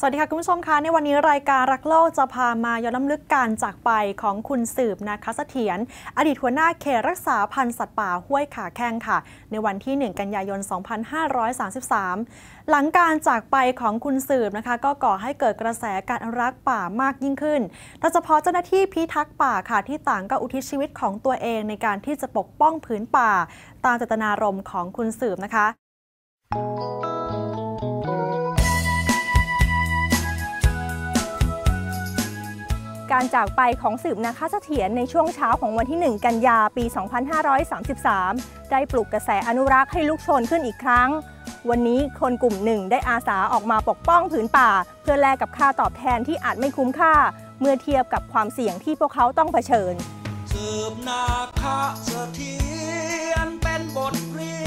สวัสดีค่ะคุณผู้ชมคะในวันนี้รายการรักโลกจะพามาย้อนล้ำลึกการจากไปของคุณสืบนาคเสถียรอดีตหัวหน้าเขตรักษาพันธุ์สัตว์ป่าห้วยขาแข้งค่ะ ในวันที่ 1 กันยายน 2533 หลังการจากไปของคุณสืบนะคะ ก็ก่อให้เกิดกระแสการอนุรักษ์ป่ามากยิ่งขึ้นโดยเฉพาะเจ้าหน้าที่พิทักษ์ป่าค่ะที่ต่างก็อุทิศชีวิตของตัวเองในการที่จะปกป้องผืนป่า ตามเจตนารมณ์ของคุณสืบนะคะ การจากไปของสืบนาคเสถียรในช่วงเช้าของวันที่ 1 กันยาปี 2533 ได้ปลุกกระแสอนุรักษ์ให้ลุกโชนขึ้นอีกครั้ง วันนี้คนกลุ่มหนึ่งได้อาสาออกมาปกป้องผืนป่า เพื่อแลกกับค่าตอบแทนที่อาจไม่คุ้มค่า เมื่อเทียบกับความเสี่ยงที่พวกเขาต้องเผชิญ สืบนาคเสถียรเป็นบทเรีย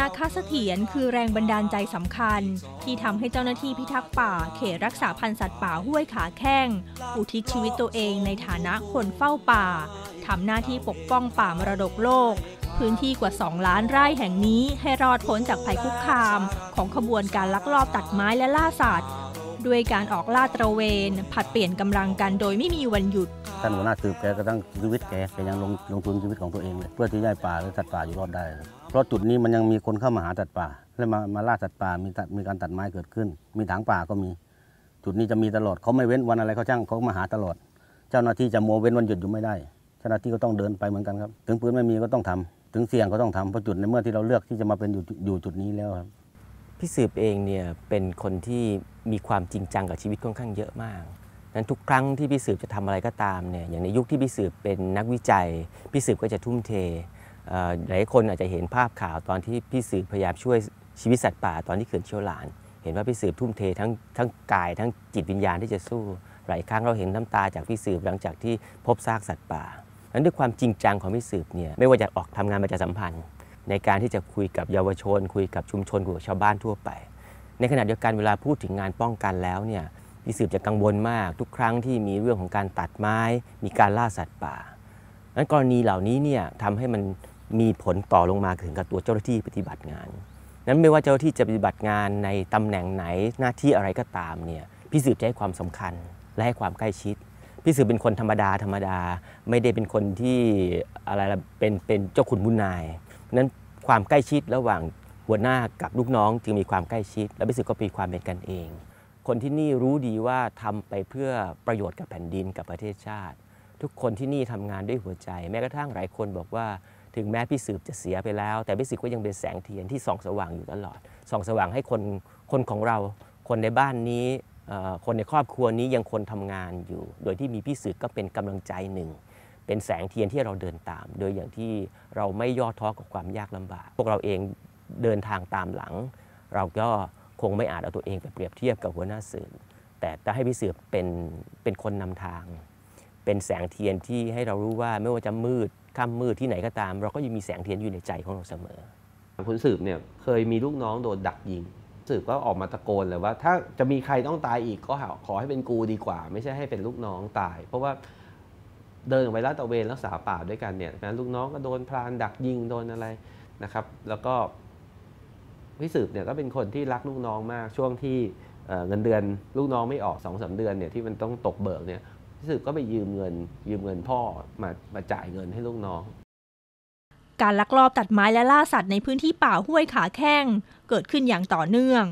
นาคเสถียรคือแรงบันดาลใจสำคัญ ที่ทำให้เจ้าหน้าที่พิทักษ์ป่า เขตรักษาพันธุ์สัตว์ป่าห้วยขาแข้ง อุทิศชีวิตตัวเองในฐานะคนเฝ้าป่าทำหน้าที่ปกป้องป่ามรดกโลก พื้นที่กว่า 2 ล้านไร่แห่งนี้ให้รอดพ้นจากภัยคุกคาม ของขบวนการลักลอบตัดไม้และล่าสัตว์ด้วยการออกล่าตระเวน ผัดเปลี่ยนกำลังกันโดยไม่มีวันหยุดท่านหัวหน้าสืบแกก็ตั้งชีวิตแกแกยังลงลงทุนชีวิตของตัวเองเลย เพื่อที่จะให้ป่าและสัตว์ป่าอยู่รอดได้ เพราะจุดนี้มันยังมีคนเข้ามาหาสัตว์ป่า และมามาล่าสัตว์ป่ามีตัดมีการตัดไม้เกิดขึ้น มีถางป่าก็มี จุดนี้จะมีตลอดเขาไม่เว้นวันอะไรเขาช่างเขามาหาตลอด เจ้าหน้าที่จะโมเว้นวันหยุดอยู่ไม่ได้ เจ้าหน้าที่ก็ต้องเดินไปเหมือนกันครับถึงปืนไม่มีก็ต้องทำถึงเสี่ยงก็ต้องทำเพราะจุดในเมื่อที่เราเลือกที่จะมาเป็นอยู่อยู่จุดนี้แล้วครับพี่สืบเองเนี่ยเป็นคนที่มีความจริงจังกับชีวิตค่อนข้างเยอะมากนั้นทุกครั้งที่พี่สืบจะทำอะไรก็ตามเนี่ยอย่างในยุคที่พี่สืบเป็นนักวิจัย พี่สืบก็จะทุ่มเท หลายคนอาจจะเห็นภาพข่าวตอนที่พี่สืบพยายามช่วยชีวิตสัตว์ป่าตอนที่เขื่อนเชี่ยวหลาน เห็นว่าพี่สืบทุ่มเททั้งทั้งกาย ทั้งจิตวิญญาณที่จะสู้ หลายครั้งเราเห็นน้ำตาจากพี่สืบหลังจากที่พบซากสัตว์ป่านั้นด้วยความจริงจังของพี่สืบเนี่ยไม่ว่าจะออกทำงานประชาสัมพันธ์ ในการที่จะคุยกับเยาวชน คุยกับชุมชนคุยกับชาวบ้านทั่วไป ในขณะเดียวกันเวลาพูดถึงงานป้องกันแล้วเนี่ยพี่สืบจะกังวลมาก ทุกครั้งที่มีเรื่องของการตัดไม้ มีการล่าสัตว์ป่านั้นกรณีเหล่านี้เนี่ยทำให้มัน มีผลต่อลงมาถึงกับตัวเจ้าหน้าที่ปฏิบัติงาน นั้นไม่ว่าเจ้าหน้าที่จะปฏิบัติงานในตำแหน่งไหนหน้าที่อะไรก็ตามเนี่ยพี่สืบจะให้ความสำคัญและให้ความใกล้ชิด พี่สืบเป็นคนธรรมดาธรรมดา ไม่ได้เป็นคนที่อะไรเป็นเป็นเจ้าขุนมุนนายนั้นความใกล้ชิดระหว่างหัวหน้ากับลูกน้องจึงมีความใกล้ชิด และพิสุก็มีความเป็นกันเอง คนที่นี่รู้ดีว่าทำไปเพื่อประโยชน์กับแผ่นดินกับประเทศชาติ ทุกคนที่นี่ทำงานด้วยหัวใจ แม้กระทั่งหลายคนบอกว่า ถึงแม้พี่สืบจะเสียไปแล้ว แต่พี่สืบก็ยังเป็นแสงเทียนที่ส่องสว่างอยู่ตลอดส่องสว่างให้คนคนของเรา คนในบ้านนี้คนในครอบครัวนี้ยังคนทำงานอยู่ โดยที่มีพี่สืบก็เป็นกำลังใจหนึ่ง เป็นแสงเทียนที่เราเดินตาม โดยอย่างที่เราไม่ย่อท้อกับความยากลำบาก พวกเราเองเดินทางตามหลัง เราก็คงไม่อาจเอาตัวเองไปเปรียบเทียบกับหัวหน้าสื่อแต่จะให้พี่สือเป็นเป็นคนนำทาง เป็นแสงเทียนที่ให้เรารู้ว่าไม่ว่าจะมืด ค่ำมืดที่ไหนก็ตาม เราก็ยังมีแสงเทียนอยู่ในใจของเราเสมอคุณสืบเนี่ยเคยมีลูกน้องโดนดักยิง สืบก็ออกมาตะโกนเลยว่า ถ้าจะมีใครต้องตายอีกก็ขอให้เป็นกูดีกว่า ไม่ใช่ให้เป็นลูกน้องตาย เพราะว่าเดินออกไปลาดตระเวนรักษาป่าด้วยกันเนี่ยนะลูกน้องก็โดนพรานดักยิงโดนอะไรนะครับ แล้วก็พี่สืบเนี่ยก็เป็นคนที่รักลูกน้องมากช่วงที่เอ่อเงินเดือนลูกน้องไม่ออกสองสาเดือนเนี่ยที่มันต้องตกเบิกเนี่ย พี่สืบก็ไปยืมเงิน ยืมเงินพ่อมามาจ่ายเงินให้ลูกน้อง การลักลอบตัดไม้และล่าสัตว์ในพื้นที่ป่าห้วยขาแข้ง เกิดขึ้นอย่างต่อเนื่อง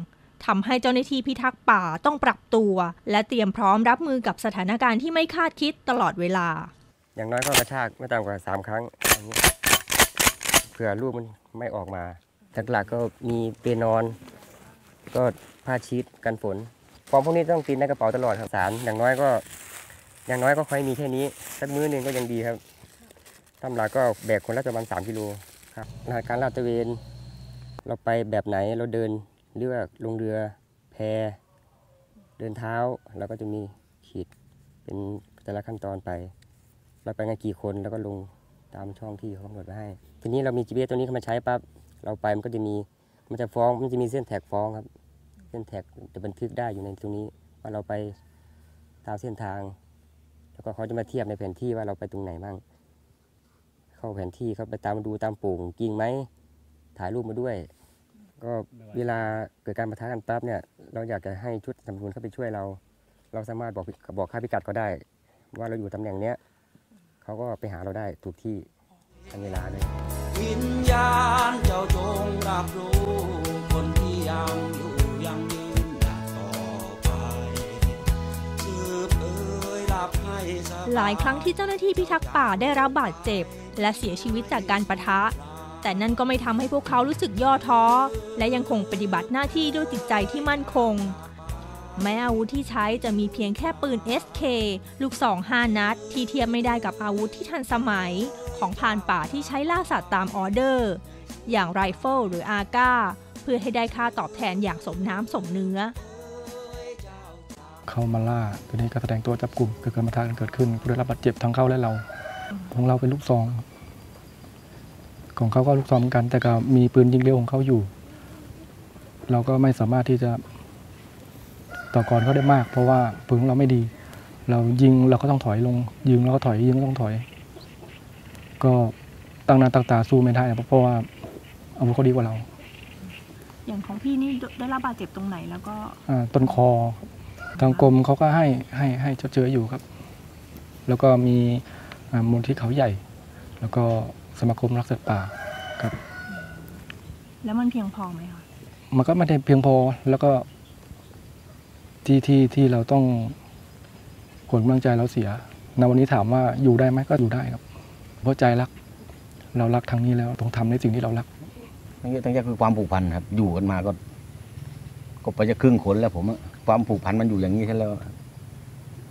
ทำให้เจ้าหน้าที่พิทักษ์ป่าต้องปรับตัว และเตรียมพร้อมรับมือกับสถานการณ์ที่ไม่คาดคิดตลอดเวลา อย่างน้อยก็กระชากไม่ต่ำกว่า3ครั้งอย่างเงี้ยเผื่อลูกมันไม่ออกมาหลักๆก็มีเปลนอน ก็ผ้าชีตกันฝนของพวกนี้ต้องติดในกระเป๋าตลอดครับสารอย่างน้อยก็ อย่างน้อยก็ค่อยมีแค่นี้สักมื้อหนึ่งก็ยังดีครับตำหลักก็แบกคนละประมาณ3กิโลครับการลาดตระเวน เราไปแบบไหนเราเดินหรือว่าลงเรือแพเดินเท้าเราก็จะมีขีดเป็นแต่ละขั้นตอนไป เราไปกันกี่คนแล้วก็ลงตามช่องที่เขากำหนดไว้ให้ ทีนี้เรามี GPS ตัวนี้เข้ามาใช้ปั๊บเราไปมันก็จะมีมันจะฟ้องมันจะมีเส้นแท็กฟ้องครับ เส้นแท็กจะบันทึกได้อยู่ในตรงนี้ว่าเราไปตามเส้นทาง แล้วก็เขาจะมาเทียบในแผนที่ว่าเราไปตรงไหนบ้าง เข้าแผนที่เขาไปตามดูตามโป่งกิ่งไหมถ่ายรูปมาด้วย ก็เวลาเกิดการประทะกันปั๊บเนี่ย เราอยากจะให้ชุดสำรวจเข้าไปช่วยเรา เราสามารถบอกบอกค่าพิกัดก็ได้ ว่าเราอยู่ตำแหน่งเนี้ยเขาก็ไปหาเราได้ถูกที่ทันเวลาเลยวิญญาณเจ้าจงรับรู้คนที่ยังอยู่ หลายครั้งที่เจ้าหน้าที่พิทักษ์ป่าได้รับบาดเจ็บ และเสียชีวิตจากการประทะ แต่นั่นก็ไม่ทำให้พวกเขารู้สึกย่อท้อ และยังคงปฏิบัติหน้าที่ด้วยจิตใจที่มั่นคง แม้อาวุธที่ใช้จะมีเพียงแค่ปืน SK ลูกซอง5นัด ที่เทียบไม่ได้กับอาวุธที่ทันสมัย ของพานป่าที่ใช้ล่าสัตว์ตามออเดอร์ อย่างไรเฟิลหรืออาก้า เพื่อให้ได้ค่าตอบแทนอย่างสมน้ำสมเนื้อ เข้ามาล่าตัวนี้ก็แสดงตัวจับกลุ่มเกิดการปะทะกันเกิดขึ้นผู้ได้รับบาดเจ็บทั้งเขาและเราของเราเป็นลูกซอง ของเขาก็ลูกซองเหมือนกัน แต่ก็มีปืนยิงเร็วของเขาอยู่ เราก็ไม่สามารถที่จะต่อกรเขาได้มาก เพราะว่าปืนของเราไม่ดี เรายิงเราก็ต้องถอยลง ยิงเราก็ถอยยิงก็ต้องถอย ก็ตั้งหน้าตั้งตาสู้ไม่ได้เพราะว่าอาวุธเขาดีกว่าเรา อย่างของพี่นี่ได้รับบาดเจ็บตรงไหนแล้วก็อ่าต้นคอ ทางกรมเขาก็ให้ให้ให้ชดเชยอยู่ครับ แล้วก็มีอ่ามูลที่เขาใหญ่ แล้วก็สมาคมรักสัตว์ป่าครับ แล้วมันเพียงพอไหมคะมันก็ไม่ได้เพียงพอแล้วก็ที่ที่ที่เราต้องผลกำลังใจเราเสียในวันนี้ถามว่าอยู่ได้ไหมก็อยู่ได้ครับ เพราะใจรัก เรารักทางนี้แล้วต้องทำในสิ่งที่เรารักทั้งเยอะทั้งแยะคือความผูกพันครับ อยู่กันมาก็ ก็ไปจะครึ่งคนแล้วผมอะ ความผูกพันมันอยู่อย่างนี้ใช่แล้ว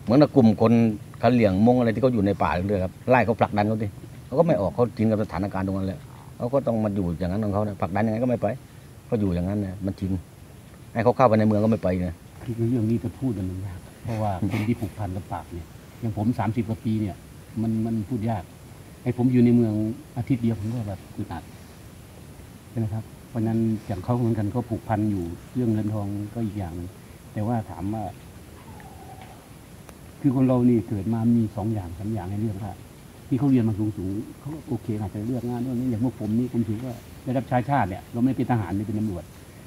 เหมือนกลุ่มคนกะเหลี่ยงมงอะไรที่เขาอยู่ในป่าเรื่อยๆครับไล่เขาผลักดันเขาดิเขาก็ไม่ออกเขาจินกับสถานการณ์ตรงนั้นแหละเขาก็ต้องมาอยู่อย่างนั้นของเขาเนี่ยผลักดันยังไงก็ไม่ไปก็อยู่อย่างนั้นนี่ยมันจินให้เขาเข้าไปในเมืองก็ไม่ไปนี่ยคือเรื่องนี้จะพูดมันยากเพราะว่าคนที่ผูกพันกับปากเนี่ยอย่างผมสามสิบกว่าปีเนี่ย มันมันพูดยากไอ้ผมอยู่ในเมืองอาทิตย์เดียวผมก็แบบอึดอัดใช่ไหมครับเพราะนั้นอย่างเขาเหมือนกันเขาผูกพันอยู่เรื่องเงินทองก็อีกอย่างนึง แต่ว่าถามว่า คือคนเรานี่เกิดมามีสองอย่างสาอย่างให้เลือกได้ที่เขาเรียนมาสูงสูงเขาโอเคอาจจะเลือกงานเรื่องนี้อย่างพวกผมนี่ผมถือว่าได้รับใช้ชาติเนี่ยเราไม่ได้เป็นทหารไม่เป็นตำรวจ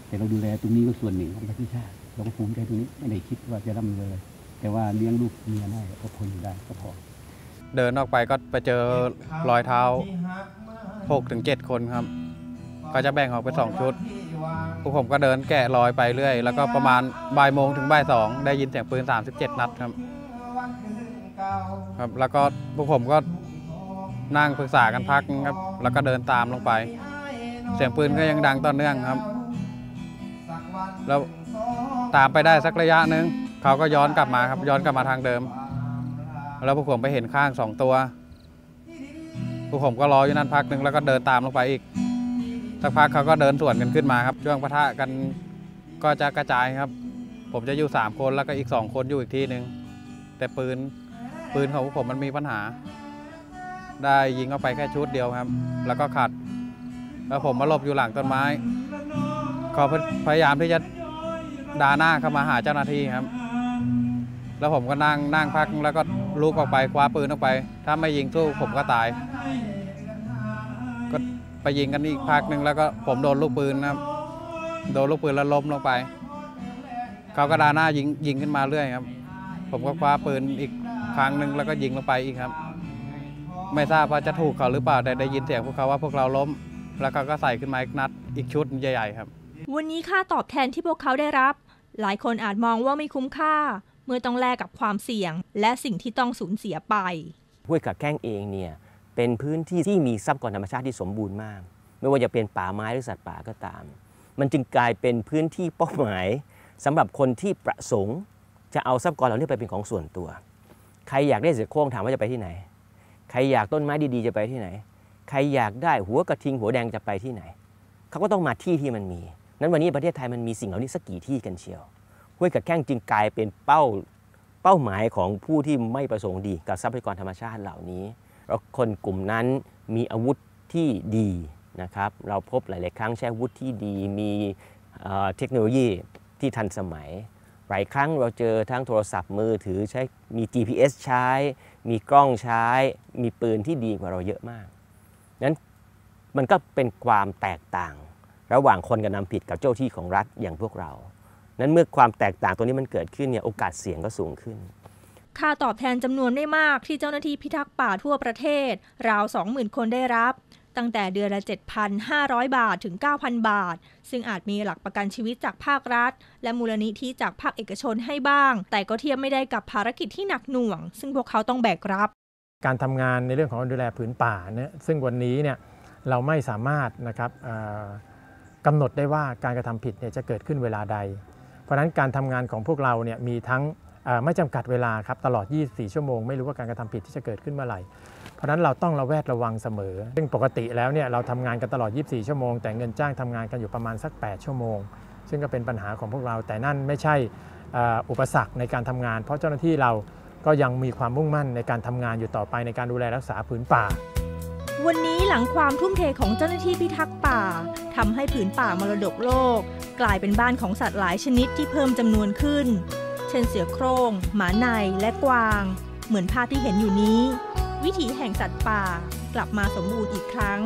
แต่เราดูแลตรงนี้ก็ส่วนหนึ่งของประเทศชาติเราก็ภูมิใจตรงนี้ไม่ได้คิดว่าจะร่ำรวย แต่ว่าเลี้ยงลูกเมียได้ก็พออยู่ได้ก็พอเดินออกไปก็ไปเจอรอยเท้า6ถึง7คนครับ ก็จะแบ่งออกเป็นสองชุดพวกผมก็เดินแกะรอยไปเรื่อย แล้วก็ประมาณบ่ายโมงถึงบ่ายสองได้ยินเสียงปืน 37 นัดครับครับแล้วก็พวกผมก็นั่งปรึกษากันพักครับ แล้วก็เดินตามลงไป เสียงปืนก็ยังดังต่อเนื่องครับ แล้วตามไปได้สักระยะหนึ่งเขาก็ย้อนกลับมาครับ ย้อนกลับมาทางเดิม แล้วพวกผมไปเห็นข้างสองตัวพวกผมก็รออยู่นั่นพักหนึ่งแล้วก็เดินตามลงไปอีก สักพักเขาก็เดินสวนกันขึ้นมาครับ ช่วงปะทะกันก็จะกระจายครับ ผมจะอยู่ 3 คนแล้วก็อีก 2 คนอยู่อีกที่หนึ่งแต่ปืนปืนของพวกผมมันมีปัญหา ได้ยิงเข้าไปแค่ชุดเดียวครับ แล้วก็ขัด แล้วผมมาหลบอยู่หลังต้นไม้ก็พยายามที่จะดาหน้าเข้ามาหาเจ้าหน้าที่ครับ แล้วผมก็นั่งนั่งพักแล้วก็ลุกออกไปคว้าปืนออกไป ถ้าไม่ยิงสู้ผมก็ตาย ไปยิงกันอีกพักหนึ่งแล้วก็ผมโดนลูกปืนนะครับโดนลูกปืนแล้วล้มลงไป เขาก็ดาหน้ายิงยิงขึ้นมาเรื่อยครับ ผมก็คว้าปืนอีกครั้งหนึ่งแล้วก็ยิงลงไปอีกครับ ไม่ทราบว่าจะถูกเขาหรือเปล่าแต่ได้ยินเสียงพวกเขาว่าพวกเราล้ม แล้วเขาก็ใส่ขึ้นมาอีกนัดอีกชุดใหญ่ๆครับ วันนี้ค่าตอบแทนที่พวกเขาได้รับ หลายคนอาจมองว่าไม่คุ้มค่า เมื่อต้องแลกกับความเสี่ยง และสิ่งที่ต้องสูญเสียไปห้วยขาแข้งเองเนี่ย เป็นพื้นที่ที่มีทรัพยากรธรรมชาติที่สมบูรณ์มาก ไม่ว่าจะเป็นป่าไม้หรือสัตว์ป่าก็ตาม มันจึงกลายเป็นพื้นที่เป้าหมายสำหรับคนที่ประสงค์ จะเอาทรัพยากรเหล่านี้ไปเป็นของส่วนตัว ใครอยากได้เสือโคร่งถามว่าจะไปที่ไหน ใครอยากต้นไม้ดีๆจะไปที่ไหน ใครอยากได้หัวกระทิงหัวแดงจะไปที่ไหน เขาก็ต้องมาที่ที่มันมี นั้นวันนี้ประเทศไทยมันมีสิ่งเหล่านี้สักกี่ที่กันเชียวห้วยขาแข้งจึงกลายเป็นเป้าเป้าหมายของผู้ที่ไม่ประสงค์ดีกับทรัพยากรธรรมชาติเหล่านี้ แล้วคนกลุ่มนั้นมีอาวุธที่ดีนะครับเราพบหลาย ๆ ครั้งใช้อาวุธที่ดีมีเเทคโนโลยีที่ทันสมัย หลายครั้งเราเจอทั้งโทรศัพท์มือถือใช้มี GPS ใช้ มีกล้องใช้ มีปืนที่ดีกว่าเราเยอะมากนั้นมันก็เป็นความแตกต่างระหว่างคนกระทำผิดกับเจ้าที่ของรัฐอย่างพวกเรา นั้นเมื่อความแตกต่างตัวนี้มันเกิดขึ้นเนี่ยโอกาสเสี่ยงก็สูงขึ้น ค่าตอบแทนจำนวนไม่มากที่เจ้าหน้าที่พิทักษ์ป่าทั่วประเทศ ราว 20,000 คนได้รับ ตั้งแต่เดือนละ 7,500 บาทถึง 9,000 บาท ซึ่งอาจมีหลักประกันชีวิตจากภาครัฐ และมูลนิธิจากภาคเอกชนให้บ้าง แต่ก็เทียบไม่ได้กับภารกิจที่หนักหน่วง ซึ่งพวกเขาต้องแบกรับ การทำงานในเรื่องของดูแลผืนป่าเนี่ยซึ่งวันนี้เนี่ยเราไม่สามารถนะครับกำหนดได้ว่าการกระทำผิดเนี่ยจะเกิดขึ้นเวลาใด เพราะนั้นการทำงานของพวกเราเนี่ยมีทั้ง ไม่จำกัดเวลาครับตลอด 24 ชั่วโมง ไม่รู้ว่าการกระทำผิดที่จะเกิดขึ้นเมื่อไหร่ เพราะนั้นเราต้องระแวดระวังเสมอ ซึ่งปกติแล้วเนี่ยเราทำงานกันตลอด 24 ชั่วโมง แต่เงินจ้างทำงานกันอยู่ประมาณสัก 8 ชั่วโมง ซึ่งก็เป็นปัญหาของพวกเรา แต่นั่นไม่ใช่อ,อุปสรรคในการทำงาน เพราะเจ้าหน้าที่เราก็ยังมีความมุ่งมั่นในการทำงานอยู่ต่อไปในการดูแลรักษาผืนป่า วันนี้หลังความทุ่มเทของเจ้าหน้าที่พิทักษ์ป่าทำให้ผืนป่ามรดกโลก กลายเป็นบ้านของสัตว์หลายชนิดที่เพิ่มจำนวนขึ้น เช่นเสือโคร่งหมาในและกวาง เหมือนภาพที่เห็นอยู่นี้ วิถีแห่งสัตว์ป่ากลับมาสมบูรณ์อีกครั้ง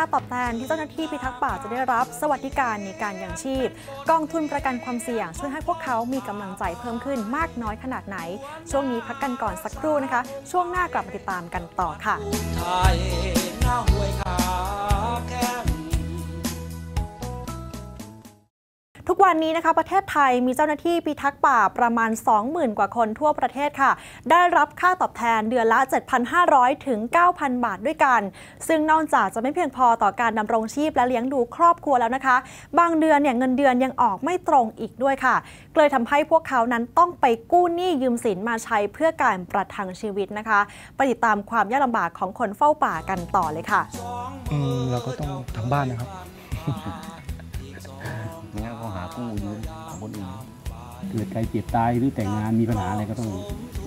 ค่าตอบแทนที่เจ้าหน้าที่พิทักษ์ป่าจะได้รับ สวัสดิการในการยังชีพ กองทุนประกันความเสี่ยง ช่วยให้พวกเขามีกำลังใจเพิ่มขึ้นมากน้อยขนาดไหน ช่วงนี้พักกันก่อนสักครู่นะคะ ช่วงหน้า กลับมาติดตามกันต่อค่ะ วันนี้นะคะประเทศไทยมีเจ้าหน้าที่พิทักษ์ป่าประมาณ 20,000 กว่าคนทั่วประเทศค่ะ ได้รับค่าตอบแทนเดือนละ 7,500 ถึง 9,000 บาทด้วยกัน ซึ่งนอกจากจะไม่เพียงพอต่อการดำรงชีพและเลี้ยงดูครอบครัวแล้วนะคะ บางเดือนเนี่ยเงินเดือนยังออกไม่ตรงอีกด้วยค่ะ เลยทำให้พวกเขานั้นต้องไปกู้หนี้ยืมสินมาใช้เพื่อการประทังชีวิตนะคะไปติดตามความยากลำบากของคนเฝ้าป่ากันต่อเลยค่ะ อืมเราก็ต้องทำบ้านนะครับ เกิดใครเจ็บตายหรือแต่งงานมีปัญหาอะไรก็ต้อง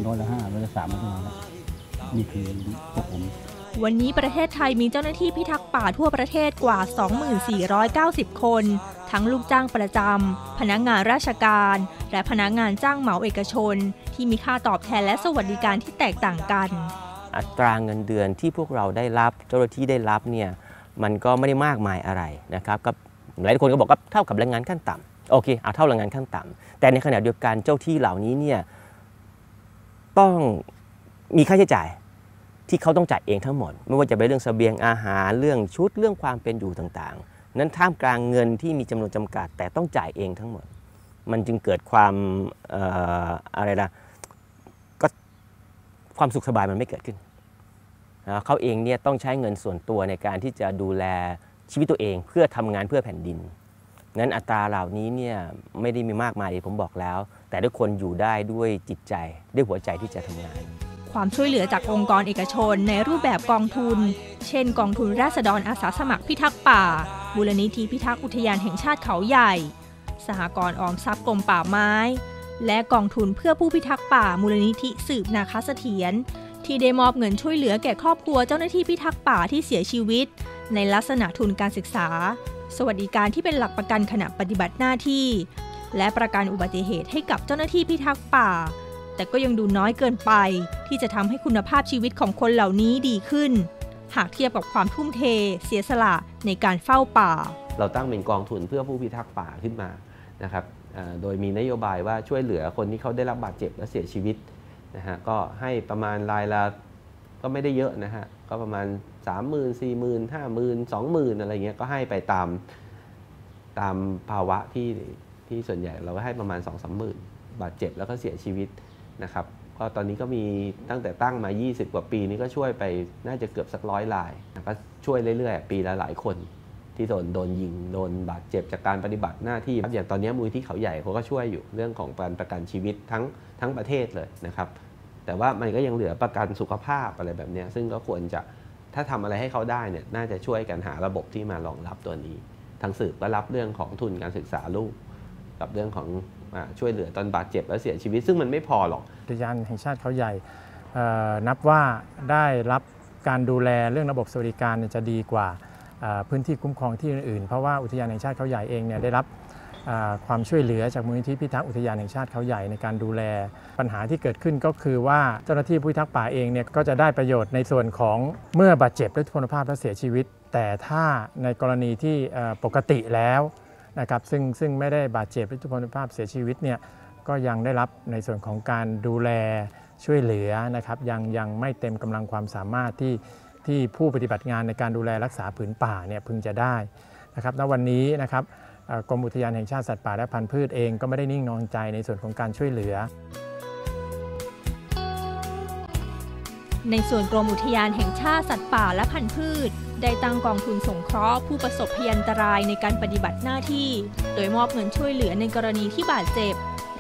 ร้อยละห้าร้อยละสามมาตลอดแล้วนี่คือพวกผมวันนี้ประเทศไทยมีเจ้าหน้าที่พิทักษ์ป่าทั่วประเทศกว่า 2490 คน ทั้งลูกจ้างประจำ พนักงานราชการ และพนักงานจ้างเหมาเอกชน ที่มีค่าตอบแทนและสวัสดิการที่แตกต่างกัน อัตราเงินเดือนที่พวกเราได้รับ เจ้าหน้าที่ได้รับเนี่ยมันก็ไม่ได้มากมายอะไรนะครับก็หลายคนก็บอกว่าเท่ากับแรงงานขั้นต่ำโอเคเอาเท่าแรงงานขั้นต่ำ แต่ในขณะเดียวกันเจ้าที่เหล่านี้เนี่ยต้องมีค่าใช้จ่ายที่เขาต้องจ่ายเองทั้งหมด ไม่ว่าจะเป็นเรื่องเสบียงอาหารเรื่องชุดเรื่องความเป็นอยู่ต่างๆ นั้นท่ามกลางเงินที่มีจำนวนจำกัด แต่ต้องจ่ายเองทั้งหมด มันจึงเกิดความอออะไรนะก็ความสุขสบายมันไม่เกิดขึ้นเขาเองเนี่ยต้องใช้เงินส่วนตัวในการที่จะดูแลชีวิตตัวเองเพื่อทำงานเพื่อแผ่นดิน นั้นอัตราเหล่านี้เนี่ยไม่ได้มีมากมายผมบอกแล้ว แต่ทุกคนอยู่ได้ด้วยจิตใจด้วยหัวใจที่จะทำงาน ความช่วยเหลือจากองค์กรเอกชนในรูปแบบกองทุน เช่น กองทุนราษฎรอาสาสมัครพิทักษ์ป่ามูลนิธิพิทักษ์อุทยานแห่งชาติเขาใหญ่ สหกรณ์ออมทรัพย์กรมป่าไม้ และกองทุนเพื่อผู้พิทักษ์ป่ามูลนิธิสืบนาคเสถียรที่ได้มอบเงินช่วยเหลือแก่ครอบครัวเจ้าหน้าที่พิทักษ์ป่าที่เสียชีวิต ในลักษณะทุนการศึกษา สวัสดิการที่เป็นหลักประกันขณะปฏิบัติหน้าที่ และประกันอุบัติเหตุให้กับเจ้าหน้าที่พิทักษ์ป่า แต่ก็ยังดูน้อยเกินไป ที่จะทำให้คุณภาพชีวิตของคนเหล่านี้ดีขึ้น หากเทียบกับความทุ่มเท เสียสละในการเฝ้าป่า เราตั้งเป็นกองทุนเพื่อผู้พิทักษ์ป่าขึ้นมานะครับโดยมีนโยบายว่าช่วยเหลือคนที่เขาได้รับบาดเจ็บและเสียชีวิตนะฮะก็ให้ประมาณรายละก็ไม่ได้เยอะนะฮะ ก็ประมาณ 3 0 0 0 0 4 0 0 0 0 5 0 0 0 0 20,000 อะไรเงี้ยก็ให้ไปตามตามภาวะที่ที่ส่วนใหญ่เราก็ให้ประมาณ 2 3 0 0 0 0 บาดเจ็บแล้วก็เสียชีวิตนะครับก็ตอนนี้ก็มีตั้งแต่ตั้งมา 20 กว่าปีนี้ก็ช่วยไปน่าจะเกือบสักร้อยรายก็ช่วยเรื่อยๆ ปีละหลายคน ที่โดนโดนยิงโดนบาดเจ็บจากการปฏิบัติหน้าที่อย่างตอนนี้มูลที่เขาใหญ่เขาก็ช่วยอยู่เรื่องของการประกันชีวิตทั้งทั้งประเทศเลยนะครับ แต่ว่ามันก็ยังเหลือประกันสุขภาพอะไรแบบนี้ซึ่งก็ควรจะถ้าทำอะไรให้เขาได้เนี่ยน่าจะช่วยกันหาระบบที่มารองรับตัวนี้ ทางสืบก็รับเรื่องของทุนการศึกษาลูก กับเรื่องของอช่วยเหลือตอนบาดเจ็บและเสียชีวิต ซึ่งมันไม่พอหรอกอุทยานแห่งชาติเขาใหญ่นับว่าได้รับการดูแลเรื่องระบบสวัสดิการจะดีกว่าพื้นที่คุ้มครองที่อื่นๆ เพราะว่าอุทยานแห่งชาติเขาใหญ่เองเนี่ยได้รับ ความช่วยเหลือจากมูลนิธิพิทักษ์อุทยานแห่งชาติเขาใหญ่ในการดูแล ปัญหาที่เกิดขึ้นก็คือว่าเจ้าหน้าที่ผู้พิทักษ์ป่าเองเนี่ยก็จะได้ประโยชน์ในส่วนของเมื่อบาดเจ็บด้วยทุพพลภาพและเสียชีวิต แต่ถ้าในกรณีที่ปกติแล้วนะครับซึ่งซึ่งไม่ได้บาดเจ็บด้วยทุพพลภาพเสียชีวิตเนี่ยก็ยังได้รับในส่วนของการดูแลช่วยเหลือนะครับยังยังไม่เต็มกำลังความสามารถที่ที่ผู้ปฏิบัติงานในการดูแลรักษาผืนป่าเนี่ยพึงจะได้นะครับณวันนี้นะครับ กรมอุทยานแห่งชาติสัตว์ป่าและพันธุ์พืชเองก็ไม่ได้นิ่งนอนใจในส่วนของการช่วยเหลือ ในส่วนกรมอุทยานแห่งชาติสัตว์ป่าและพันธุ์พืช ได้ตั้งกองทุนสงเคราะห์ผู้ประสบพยันตรายในการปฏิบัติหน้าที่ โดยมอบเงินช่วยเหลือในกรณีที่บาดเจ็บ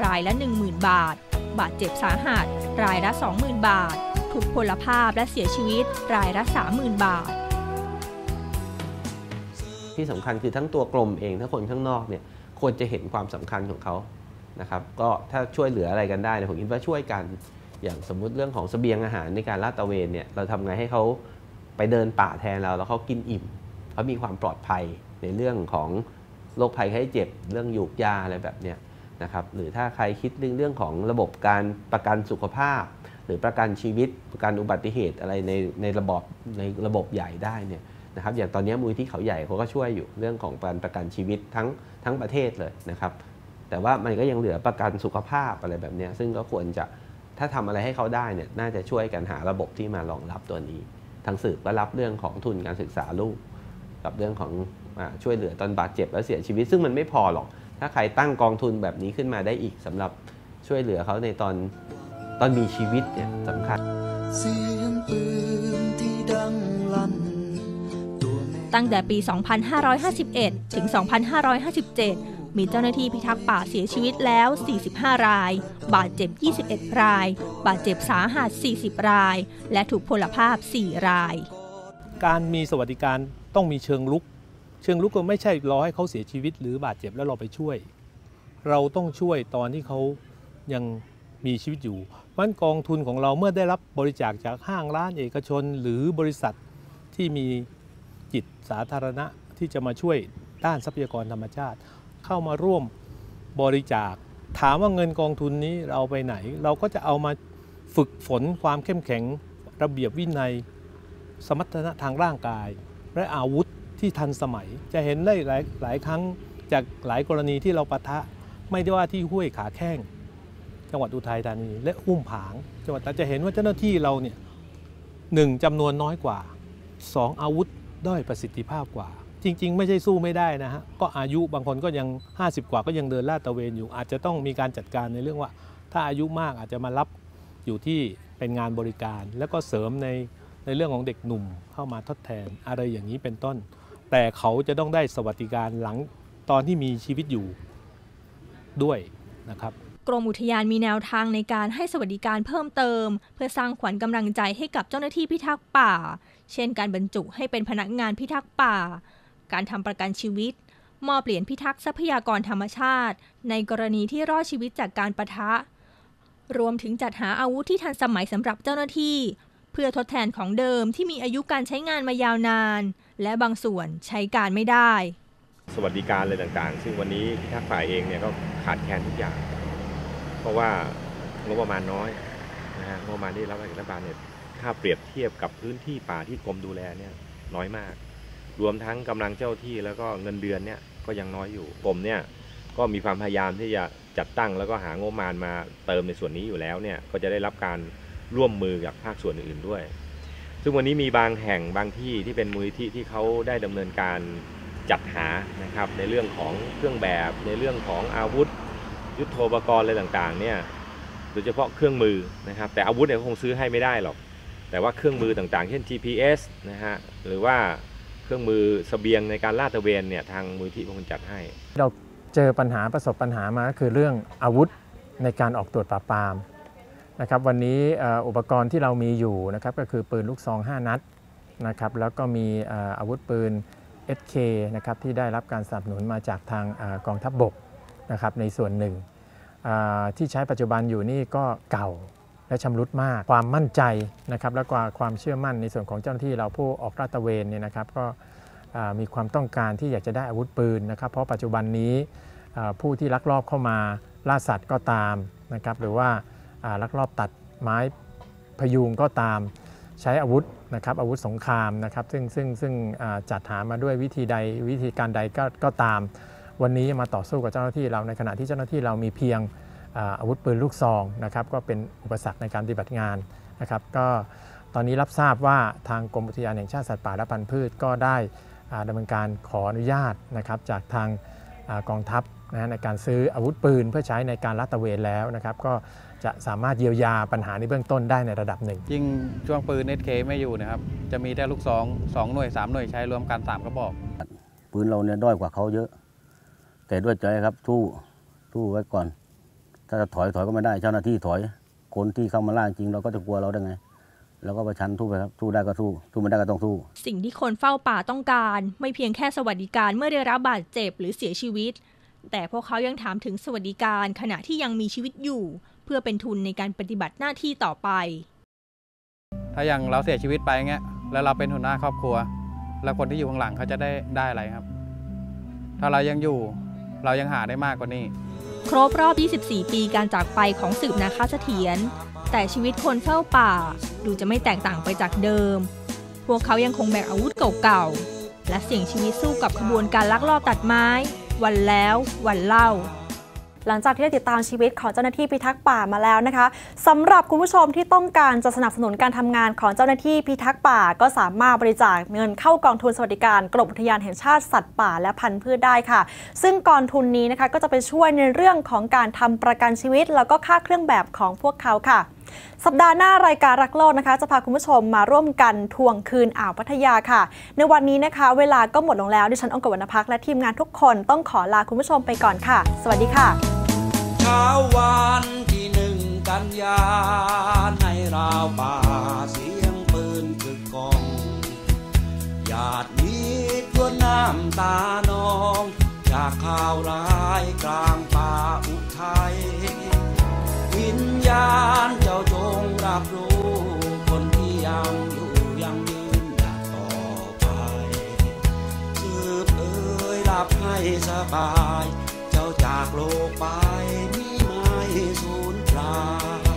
รายละ 10,000 บาท บาดเจ็บสาหัส รายละ 20,000 บาท ถูกพลภาพและเสียชีวิต รายละ 30,000 บาท ที่สำคัญคือทั้งตัวกรมเองทั้งคนข้างนอกเนี่ยควรจะเห็นความสำคัญของเขานะครับก็ถ้าช่วยเหลืออะไรกันได้เนี่ยผมคิดว่าช่วยกัน อย่างสมมุติเรื่องของเสบียงอาหารในการลาดตระเวนเนี่ยเราทำไงให้เขาไปเดินป่าแทนเราแล้วเขากินอิ่มเขามีความปลอดภัยในเรื่องของโรคภัยไข้เจ็บเรื่องหยูกยาอะไรแบบเนี้ยนะครับหรือถ้าใครคิดเรื่องเรื่องของระบบการประกันสุขภาพ หรือประกันชีวิตประกันอุบัติเหตุอะไรในในระบบในระบบใหญ่ได้เนี่ย นะครับอย่างตอนนี้มูลที่เขาใหญ่เขาก็ช่วยอยู่เรื่องของการประกันชีวิตทั้งทั้งประเทศเลยนะครับ แต่ว่ามันก็ยังเหลือประกันสุขภาพอะไรแบบนี้ซึ่งก็ควรจะถ้าทำอะไรให้เขาได้เนี่ยน่าจะช่วยกันหาระบบที่มารองรับตัวนี้ ทางสืบก็รับเรื่องของทุนการศึกษาลูก กับเรื่องของอช่วยเหลือตอนบาดเจ็บและเสียชีวิต ซึ่งมันไม่พอหรอก ถ้าใครตั้งกองทุนแบบนี้ขึ้นมาได้อีกสำหรับช่วยเหลือเขาในตอนตอนมีชีวิตเนี่ยสำคัญ ตั้งแต่ปี 2551 ถึง 2557 มีเจ้าหน้าที่พิทักษ์ป่าเสียชีวิตแล้ว 45 ราย บาดเจ็บ 21 ราย บาดเจ็บสาหัส 40 ราย และถูกพลภาพ 4 ราย การมีสวัสดิการต้องมีเชิงลุก เชิงลุกก็ไม่ใช่รอให้เขาเสียชีวิต หรือบาดเจ็บแล้วเราไปช่วย เราต้องช่วยตอนที่เขายังมีชีวิตอยู่เพราะฉะนั้นกองทุนของเราเมื่อได้รับบริจาคจากห้างร้านเอกชน หรือบริษัทที่มี สาธารณะที่จะมาช่วยด้านทรัพยากรธรรมชาติ เข้ามาร่วมบริจาค ถามว่าเงินกองทุนนี้เราไปไหน เราก็จะเอามาฝึกฝนความเข้มแข็งระเบียบวินัย สมรรถนะทางร่างกาย และอาวุธที่ทันสมัย จะเห็นได้หลายหลายครั้งจากหลายกรณีที่เราปะทะไม่ได้ว่าที่ห้วยขาแข้งจังหวัดอุทัยธานี และอุ้มผาง จังหวัดตราจะเห็นว่าเจ้าหน้าที่เราเนี่ยหนึ่งจำนวนน้อยกว่าสองอาวุธ ด้อยประสิทธิภาพกว่า จริง ๆ ไม่ใช่สู้ไม่ได้นะฮะก็อายุบางคนก็ยัง 50 กว่าก็ยังเดินลาดตระเวนอยู่ อาจจะต้องมีการจัดการในเรื่องว่า ถ้าอายุมากอาจจะมารับอยู่ที่เป็นงานบริการ แล้วก็เสริมในในเรื่องของเด็กหนุ่มเข้ามาทดแทนอะไรอย่างนี้เป็นต้น แต่เขาจะต้องได้สวัสดิการหลังตอนที่มีชีวิตอยู่ด้วยนะครับ กรมอุทยานมีแนวทางในการให้สวัสดิการเพิ่มเติม เพื่อสร้างขวัญกำลังใจให้กับเจ้าหน้าที่พิทักษ์ป่า เช่นการบรรจุให้เป็นพนักงานพิทักษ์ป่า การทำประกันชีวิต มอบเหรียญพิทักษ์ทรัพยากรธรรมชาติ ในกรณีที่รอดชีวิตจากการประทะ รวมถึงจัดหาอาวุธที่ทันสมัยสำหรับเจ้าหน้าที่ เพื่อทดแทนของเดิมที่มีอายุการใช้งานมายาวนาน และบางส่วนใช้การไม่ได้ สวัสดิการอะไรต่างๆ ซึ่งวันนี้พิทักษ์ป่าเองเนี่ยก็ขาดแคลนทุกอย่าง เพราะว่างบประมาณน้อยนะฮะงบประมาณที่รับมาจากรัฐบาลเนี่ยถ้าเปรียบเทียบกับพื้นที่ป่าที่กรมดูแลเนี่ยน้อยมาก รวมทั้งกำลังเจ้าที่แล้วก็เงินเดือนเนี่ยก็ยังน้อยอยู่กรมเนี่ยก็มีความพยายามที่จะจัดตั้งแล้วก็หางบประมาณมาเติมในส่วนนี้อยู่แล้วเนี่ยก็จะได้รับการร่วมมือกับภาคส่วนอื่นๆด้วย ซึ่งวันนี้มีบางแห่งบางที่ที่เป็นมูลนิธิที่เขาได้ดำเนินการจัดหานะครับในเรื่องของเครื่องแบบในเรื่องของอาวุธ ยุทโธปกรณ์อะไรต่างๆเนี่ยโดยเฉพาะเครื่องมือนะครับแต่อาวุธเนี่ยคงซื้อให้ไม่ได้หรอก แต่ว่าเครื่องมือต่างๆ เช่น GPS นะฮะหรือว่าเครื่องมือสเสบียงในการลาดตระเวนเนี่ยทางมูลที่เป็นคนจัดให้ เราเจอปัญหาประสบปัญหามาก็คือเรื่องอาวุธในการออกตรวจปราบปรามนะครับวันนี้อุปกรณ์ที่เรามีอยู่นะครับก็คือปืนลูกซอง 5 นัดนะครับแล้วก็มีอาวุธปืน SK นะครับที่ได้รับการสนับสนุนมาจากทางกองทัพบบก นะครับในส่วนหนึ่งที่ใช้ปัจจุบันอยู่นี่ก็เก่าและชำรุดมาก ความมั่นใจนะครับและกว่าความเชื่อมั่นในส่วนของเจ้าหน้าที่เราผู้ออกราดตระเวนเนี่ยนะครับก็มีความต้องการที่อยากจะได้อาวุธปืนนะครับ เพราะปัจจุบันนี้ผู้ที่ลักลอบเข้ามาล่าสัตว์ก็ตามนะครับหรือว่าลักลอบตัดไม้พยุงก็ตามใช้อาวุธนะครับอาวุธสงครามนะครับซึ่งซึ่งซึ่งจัดหามาด้วยวิธีใดวิธีการใดก็ก็ตาม วันนี้มาต่อสู้กับเจ้าหน้าที่เราในขณะที่เจ้าหน้าที่เรามีเพียงอาวุธปืนลูกซองนะครับก็เป็นอุปสรรคในการปฏิบัติงานนะครับก็ตอนนี้รับทราบว่าทางกรมอุทยานแห่งชาติสัตว์ป่าและพันธุ์พืชก็ได้ดำเนินการขออนุญาตนะครับจากทางกองทัพนะในการซื้ออาวุธปืนเพื่อใช้ในการลัดตระเวนแล้วนะครับก็จะสามารถเยียวยาปัญหาในเบื้องต้นได้ในระดับหนึ่ง ยิ่งช่วงปืนเอเคไม่อยู่นะครับ จะมีแต่ลูกสองสองหน่วยสามหน่วยใช้รวมกันสามกระบอก ปืนเราเนี่ยด้อยกว่าเขาเยอะ แต่ด้วยใจครับทู่ทู่ไว้ก่อน ถ้าจะถอยถอยก็ไม่ได้เจ้าหน้าที่ถอย คนที่เข้ามาล่าจริงเราก็จะกลัวเราได้ไงแล้วก็ประชันทู่ไปครับทู่ได้ก็ทู่ทู่ไม่ได้ก็ต้องทู่สิ่งที่คนเฝ้าป่าต้องการ ไม่เพียงแค่สวัสดิการเมื่อได้รับบาดเจ็บหรือเสียชีวิต แต่พวกเขายังถามถึงสวัสดิการขณะที่ยังมีชีวิตอยู่ เพื่อเป็นทุนในการปฏิบัติหน้าที่ต่อไป ถ้าอย่างเราเสียชีวิตไปเงี้ยแล้วเราเป็นหัวหน้าครอบครัว แล้วคนที่อยู่ข้างหลังเขาจะได้ได้อะไรครับ ถ้าเรายังอยู่ เรายังหาได้มากกว่านี้ ครบรอบ 24 ปีการจากไปของสืบนาคาเสถียรแต่ชีวิตคนเฝ้าป่า ดูจะไม่แตกต่างไปจากเดิม พวกเขายังคงแบกอาวุธเก่าๆและเสี่ยงชีวิตสู้กับขบวนการลักลอบตัดไม้ วันแล้ววันเล่า หลังจากที่ได้ติดตามชีวิตของเจ้าหน้าที่พิทักษ์ป่ามาแล้วนะคะสำหรับคุณผู้ชมที่ต้องการจะสนับสนุนการทำงานของเจ้าหน้าที่พิทักษ์ป่า ก็สามารถบริจาคเงินเข้ากองทุนสวัสดิการกรมอุทยานแห่งชาติสัตว์ป่าและพันธุ์พืชได้ค่ะ ซึ่งกองทุนนี้นะคะก็จะไปช่วยในเรื่องของการทำประกันชีวิต แล้วก็ค่าเครื่องแบบของพวกเขาค่ะ สัปดาห์หน้ารายการรักโลกนะคะ จะพาคุณผู้ชมมาร่วมกันทวงคืนอ่าวพัทยาค่ะ ในวันนี้นะคะ เวลาก็หมดลงแล้วดิฉันองกวรรณพักและทีมงานทุกคนต้องขอลาคุณผู้ชมไปก่อนค่ะ สวัสดีค่ะเช้าวันที่หนึ่งกันยาในราวป่าเสียงปืนคือกองหยาดมีทวน้ำตานองจากข่าวร้ายกลางป่าอุทัยวิญ ญาณเจ้าจงรับรู้คนที่ยังอยู่ยังยืนหยัดต่อไปสืบเอ่ยรับให้สบาย เจ้าจากโลกไปมีไม่สูญเปล่า